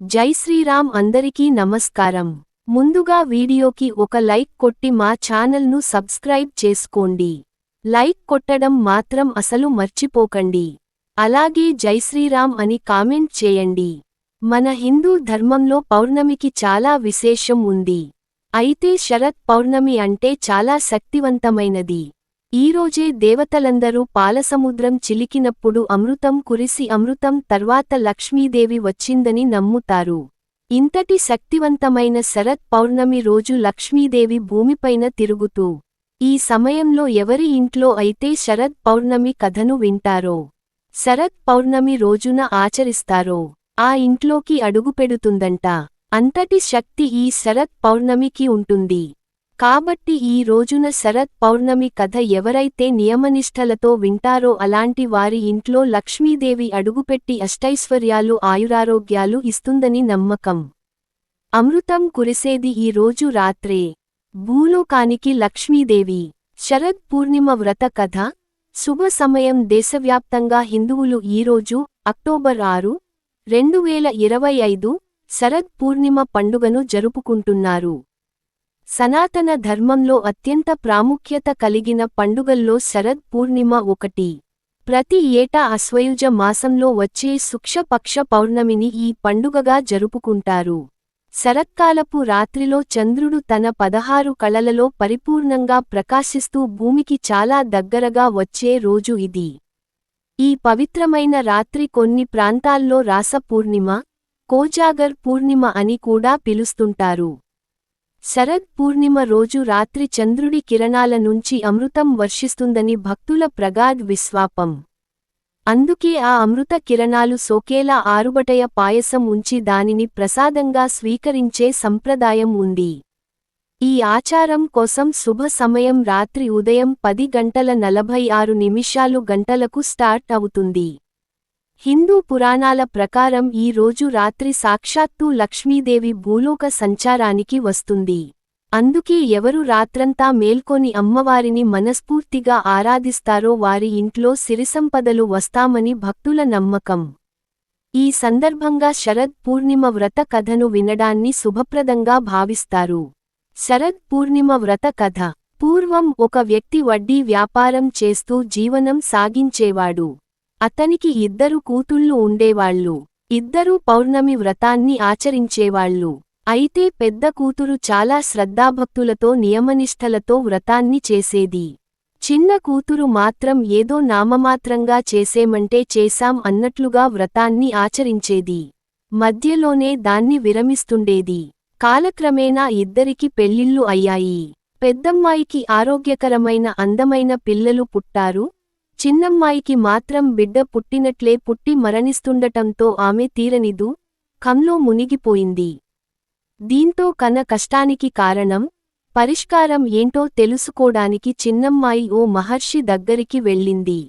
జై శ్రీరామ్ అందరికీ నమస్కారం. ముందుగా వీడియోకి ఒక లైక్ కొట్టి మా ఛానల్ను సబ్స్క్రైబ్ చేసుకోండి. లైక్ కొట్టడం మాత్రం అసలు మర్చిపోకండి. అలాగే జై శ్రీరామ్ అని కామెంట్ చేయండి. మన హిందూ ధర్మంలో పౌర్ణమికి చాలా విశేషం ఉంది. అయితే శరత్ పౌర్ణమి అంటే చాలా శక్తివంతమైనది. ఈరోజే దేవతలందరూ పాలసముద్రం చిలికినప్పుడు అమృతం కురిసి అమృతం తర్వాత లక్ష్మీదేవి వచ్చిందని నమ్ముతారు. ఇంతటి శక్తివంతమైన శరత్ పౌర్ణమి రోజు లక్ష్మీదేవి భూమిపైన తిరుగుతూ ఈ సమయంలో ఎవరి ఇంట్లో అయితే శరద్ పౌర్ణమి కథను వింటారో శరత్ పౌర్ణమి రోజున ఆచరిస్తారో ఆ ఇంట్లోకి అడుగుపెడుతుందంట. అంతటి శక్తి ఈ శరత్ పౌర్ణమికి ఉంటుంది. కాబట్టి ఈ రోజున శరత్ పౌర్ణమి కథ ఎవరైతే నియమనిష్టలతో వింటారో అలాంటి వారి ఇంట్లో లక్ష్మీదేవి అడుగుపెట్టి అష్టైశ్వర్యాలు ఆయురారోగ్యాలు ఇస్తుందని నమ్మకం. అమృతం కురిసేది ఈ రోజు రాత్రే. భూలోకానికి లక్ష్మీదేవి. శరద్ పూర్ణిమ వ్రత కథ. శుభ సమయం దేశవ్యాప్తంగా హిందువులు ఈరోజు అక్టోబర్ ఆరు రెండు వేల ఇరవై ఐదు శరద్ పూర్ణిమ పండుగను జరుపుకుంటున్నారు. సనాతన ధర్మంలో అత్యంత ప్రాముఖ్యత కలిగిన పండుగల్లో శరద్ పూర్ణిమ ఒకటి. ప్రతి ఏటా అశ్వయుజ మాసంలో వచ్చే శుక్షపక్ష పౌర్ణమిని ఈ పండుగగా జరుపుకుంటారు. శరత్కాలపు రాత్రిలో చంద్రుడు తన పదహారు కళలలో పరిపూర్ణంగా ప్రకాశిస్తూ భూమికి చాలా దగ్గరగా వచ్చే రోజు ఇది. ఈ పవిత్రమైన రాత్రి కొన్ని ప్రాంతాల్లో రాస పూర్ణిమ కోజాగర్ పూర్ణిమ అని కూడా పిలుస్తుంటారు. శరద్ పూర్ణిమ రోజు రాత్రి చంద్రుడి కిరణాల నుంచి అమృతం వర్షిస్తుందని భక్తుల ప్రగాఢ్ విశ్వాపం. అందుకే ఆ అమృత కిరణాలు సోకేలా ఆరుబటయ పాయసం ఉంచి దానిని ప్రసాదంగా స్వీకరించే సంప్రదాయం ఉంది. ఈ ఆచారం కోసం శుభ సమయం రాత్రి ఉదయం పది గంటల నలభై ఆరు నిమిషాలు గంటలకు స్టార్ట్ అవుతుంది. హిందూ పురాణాల ప్రకారం ఈ రోజు రాత్రి సాక్షాత్తూ లక్ష్మీదేవి భూలోక సంచారానికి వస్తుంది. అందుకే ఎవరు రాత్రంతా మేల్కొని అమ్మవారిని మనస్ఫూర్తిగా ఆరాధిస్తారో వారి ఇంట్లో సిరిసంపదలు వస్తామని భక్తుల నమ్మకం. ఈ సందర్భంగా శరద్ పూర్ణిమ వ్రత కథను వినడాన్ని శుభప్రదంగా భావిస్తారు. శరద్ పూర్ణిమ వ్రత కథ. పూర్వం ఒక వ్యక్తి వడ్డీ వ్యాపారం చేస్తూ జీవనం సాగించేవాడు. అతనికి ఇద్దరు కూతుళ్ళు ఉండేవాళ్ళు. ఇద్దరూ పౌర్ణమి వ్రతాన్ని ఆచరించేవాళ్ళు. అయితే పెద్ద కూతురు చాలా శ్రద్ధాభక్తులతో నియమనిష్టలతో వ్రతాన్ని చేసేది. చిన్న కూతురు మాత్రం ఏదో నామమాత్రంగా చేసేమంటే చేశాం అన్నట్లుగా వ్రతాన్ని ఆచరించేది. మధ్యలోనే దాన్ని విరమిస్తుండేది. కాలక్రమేణా ఇద్దరికి పెళ్ళిళ్ళు అయ్యాయి. పెద్దమ్మాయికి ఆరోగ్యకరమైన అందమైన పిల్లలు పుట్టారు. చిన్నమ్మాయికి మాత్రం బిడ్డ పుట్టినట్లే పుట్టి మరణిస్తుండటంతో ఆమె తీరనిదు కంలో మునిగిపోయింది. దీంతో కన కష్టానికి కారణం పరిష్కారం ఏంటో తెలుసుకోడానికి చిన్నమ్మాయి ఓ మహర్షి దగ్గరికి వెళ్ళింది.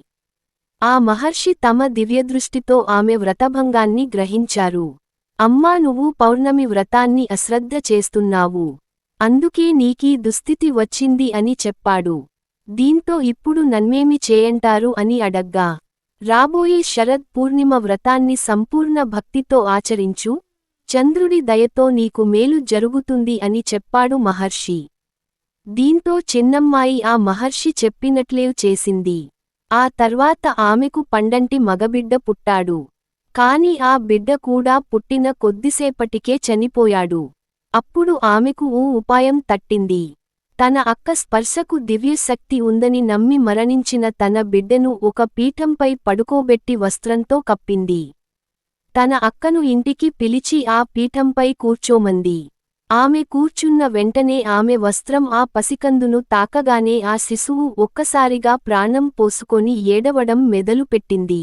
ఆ మహర్షి తమ దివ్యదృష్టితో ఆమె వ్రతభంగాన్ని గ్రహించారు. అమ్మా నువ్వు పౌర్ణమి వ్రతాన్ని అశ్రద్ధ చేస్తున్నావు. అందుకే నీకీ దుస్థితి వచ్చింది అని చెప్పాడు. దీంతో ఇప్పుడు నన్మేమి చేయంటారు అని అడగ్గా. రాబోయే శరద్ పూర్ణిమ వ్రతాన్ని సంపూర్ణ భక్తితో ఆచరించు చంద్రుడి దయతో నీకు మేలు జరుగుతుంది అని చెప్పాడు మహర్షి. దీంతో చిన్నమ్మాయి ఆ మహర్షి చెప్పినట్లేవు చేసింది. ఆ తర్వాత ఆమెకు పండంటి మగబిడ్డ పుట్టాడు. కాని ఆ బిడ్డ కూడా పుట్టిన కొద్దిసేపటికే చనిపోయాడు. అప్పుడు ఆమెకు ఓ ఉపాయం తట్టింది. తన అక్క స్పర్శకు దివ్యశక్తి ఉందని నమ్మి మరణించిన తన బిడ్డను ఒక పీఠంపై పడుకోబెట్టి వస్త్రంతో కప్పింది. తన అక్కను ఇంటికి పిలిచి ఆ పీఠంపై కూర్చోమంది. ఆమె కూర్చున్న వెంటనే ఆమె వస్త్రం ఆ పసికందును తాకగానే ఆ శిశువు ఒక్కసారిగా ప్రాణం పోసుకొని ఏడవడం మెదలుపెట్టింది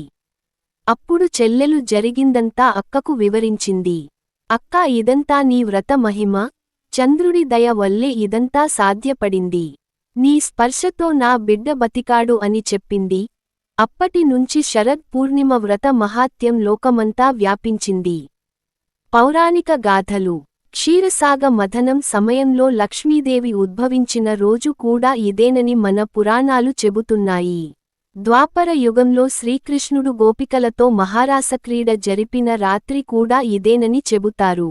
అప్పుడు చెల్లెలు జరిగిందంతా అక్కకు వివరించింది. అక్క ఇదంతా నీ వ్రత మహిమ? చంద్రుడి దయ వల్లే ఇదంతా సాధ్యపడింది. నీ స్పర్శతో నా బిడ్డ బతికాడు అని చెప్పింది. అప్పటి నుంచి శరద్ పూర్ణిమ వ్రత మహాత్యం లోకమంతా వ్యాపించింది. పౌరాణిక గాథలు. క్షీరసాగ మథనం సమయంలో లక్ష్మీదేవి ఉద్భవించిన రోజు కూడా ఇదేనని మన పురాణాలు చెబుతున్నాయి. ద్వాపర యుగంలో శ్రీకృష్ణుడు గోపికలతో మహారాసక్రీడ జరిపిన రాత్రి కూడా ఇదేనని చెబుతారు.